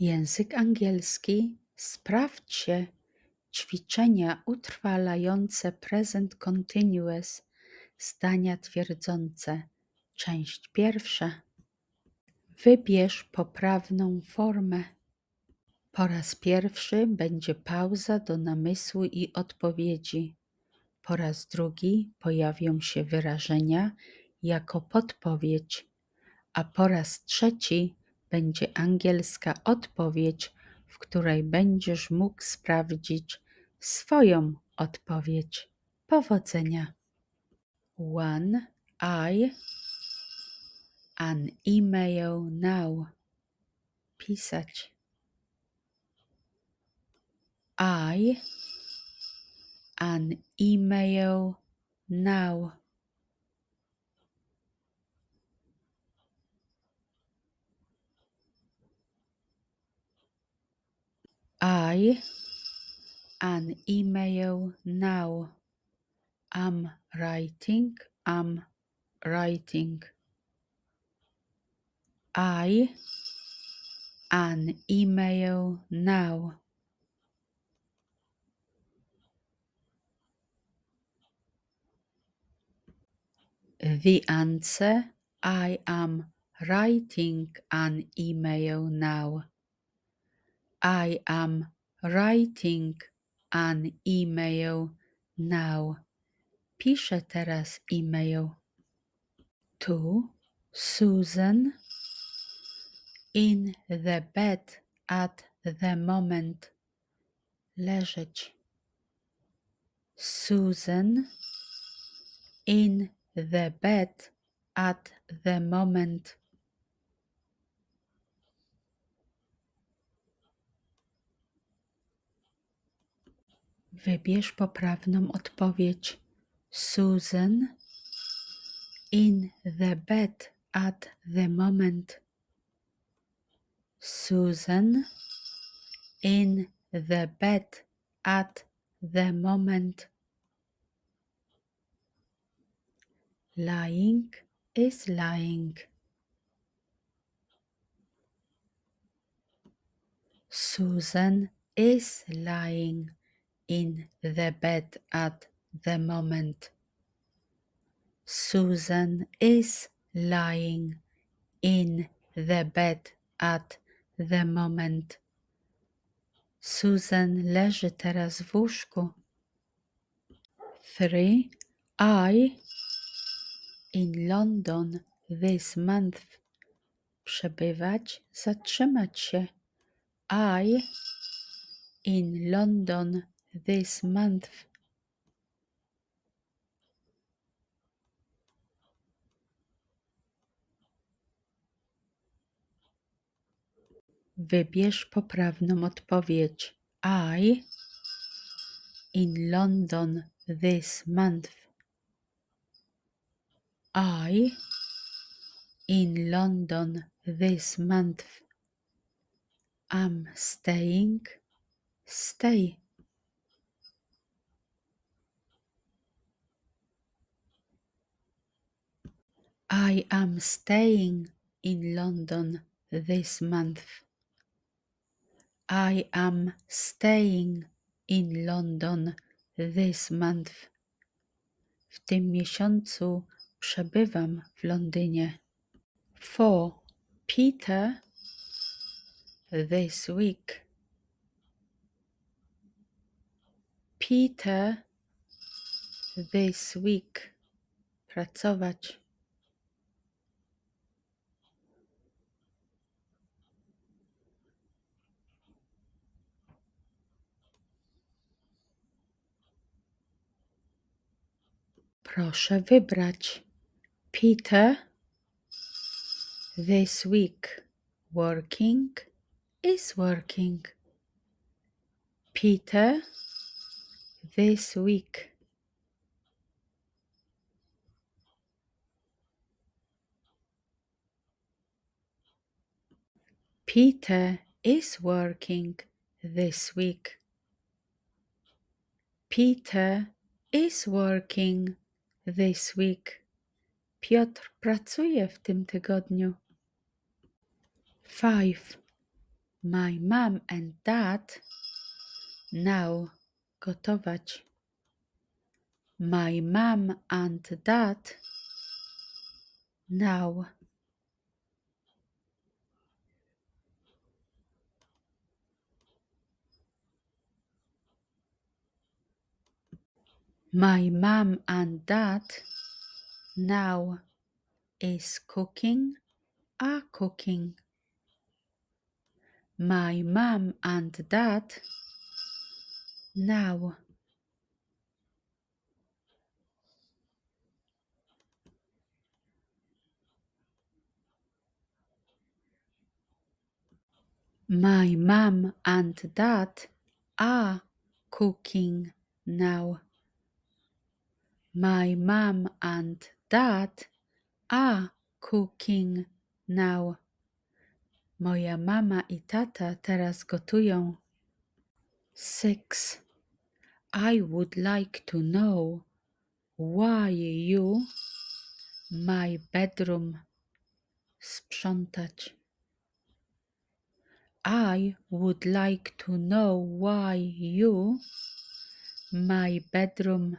Język angielski sprawdźcie ćwiczenia utrwalające present continuous, zdania twierdzące. Część pierwsza. Wybierz poprawną formę. Po raz pierwszy będzie pauza do namysłu i odpowiedzi. Po raz drugi pojawią się wyrażenia jako podpowiedź, a po raz trzeci będzie angielska odpowiedź, w której będziesz mógł sprawdzić swoją odpowiedź. Powodzenia. One I an email now. Pisać. I an email now. I an email now. I'm writing, I'm writing. I an email now. The answer I am writing an email now. I am writing an email now. Piszę teraz e-mail. To Susan in the bed at the moment. Leżeć. Susan in the bed at the moment. Wybierz poprawną odpowiedź. Susan in the bed at the moment. Susan in the bed at the moment. Lying is lying. Susan is lying in the bed at the moment. Susan is lying in the bed at the moment. Susan leży teraz w łóżku. Three. I in London this month. Przebywać, zatrzymać się. I in London this month. Wybierz poprawną odpowiedź. I in London this month. I in London this month. I'm staying. Stay. I am staying in London this month. I am staying in London this month. W tym miesiącu przebywam w Londynie. For Peter this week. Peter this week. Pracować. Proszę wybrać. Peter this week working is working. Peter this week Peter is working this week. Peter is working this week. Piotr pracuje w tym tygodniu. Five. My mom and dad now gotować. My mom and dad now My mom and dad now is cooking are cooking. My mom and dad now My mom and dad are cooking now. My mom and dad are cooking now. Moja mama i tata teraz gotują. Six. I would like to know why you my bedroom sprzątać. I would like to know why you my bedroom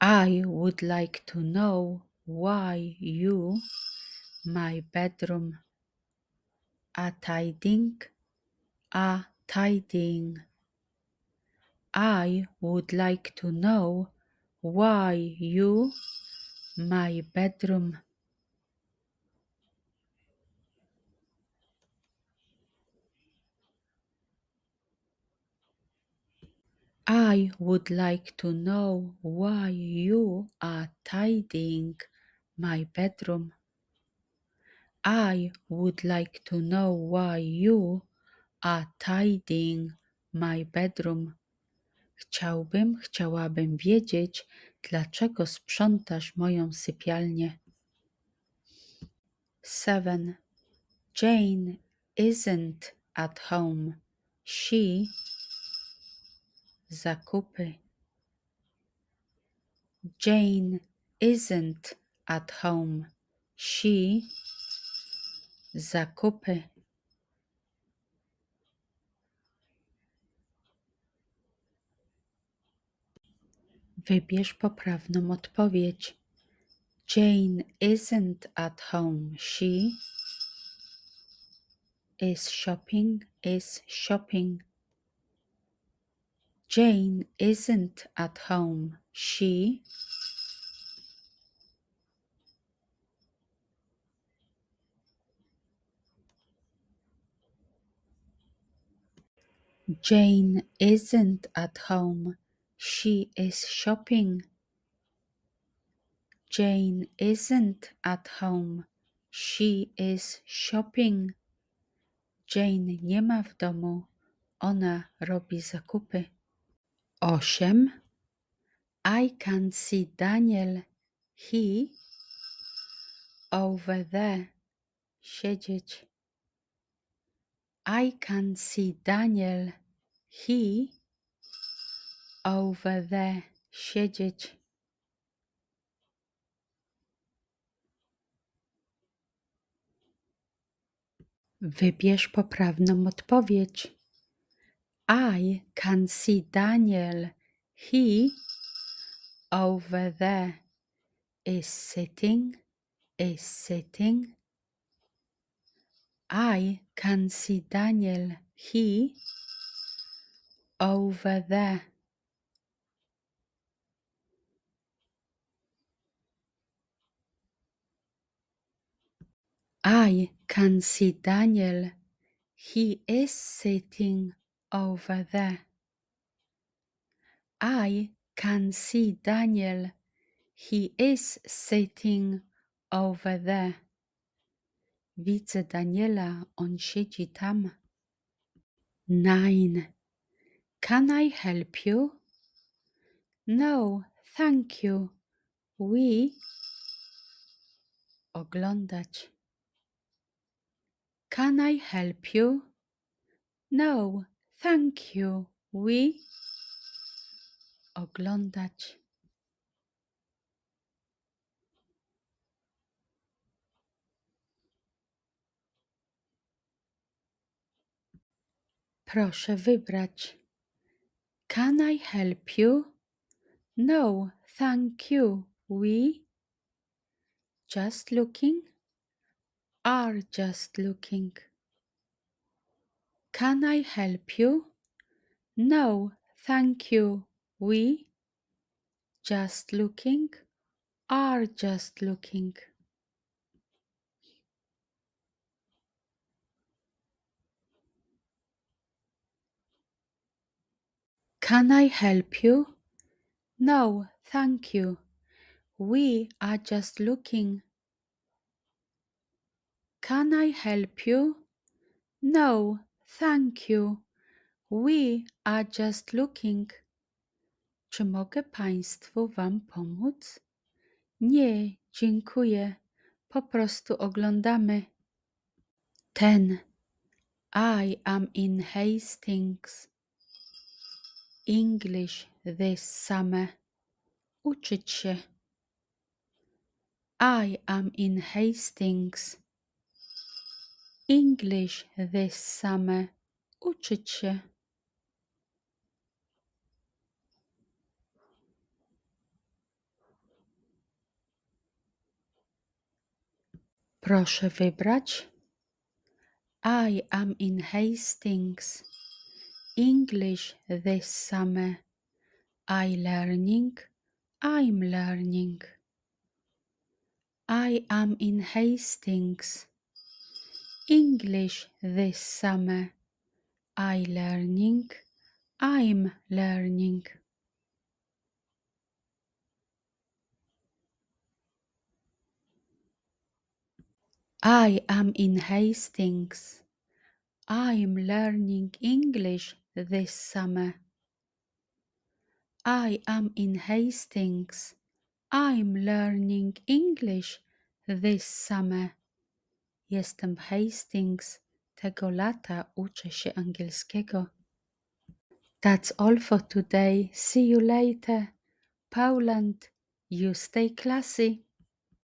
I would like to know why you my bedroom are tidying are tidying. I would like to know why you my bedroom I would like to know why you are tidying my bedroom. I would like to know why you are tidying my bedroom. Chciałbym, chciałabym wiedzieć, dlaczego sprzątasz moją sypialnię. 7. Jane isn't at home. She zakupy. Jane isn't at home. She zakupy. Wybierz poprawną odpowiedź. Jane isn't at home. She is shopping, is shopping. Jane isn't at home. She Jane isn't at home. She is shopping. Jane isn't at home. She is shopping. Jane nie ma w domu. Ona robi zakupy. 8. I can see Daniel. He over there. Siedzieć. I can see Daniel. He over there. Siedzieć. Wybierz poprawną odpowiedź. I can see Daniel. He over there is sitting, is sitting. I can see Daniel. He over there. I can see Daniel. He is sitting over there. I can see Daniel. He is sitting over there. Widzę Daniela, on siedzi tam. Nine. Can I help you? No, thank you. We oglądać. Can I help you? No, thank you. We oglądać. Proszę wybrać. Can I help you? No, thank you. We just looking are just looking. Can I help you? No, thank you. We just looking are just looking. Can I help you? No, thank you. We are just looking. Can I help you? No, thank you. We are just looking. Czy mogę Państwu Wam pomóc? Nie, dziękuję. Po prostu oglądamy. Ten. I am in Hastings. English this summer. Uczyć się. I am in Hastings. English this summer. Uczyć się. Proszę wybrać. I am in Hastings. English this summer. I learning. I'm learning. I am in Hastings. English this summer. I learning. I'm learning. I am in Hastings. I'm learning English this summer. I am in Hastings. I'm learning English this summer. Jestem Hastings. Tego lata uczę się angielskiego. That's all for today. See you later. Poland, you stay classy.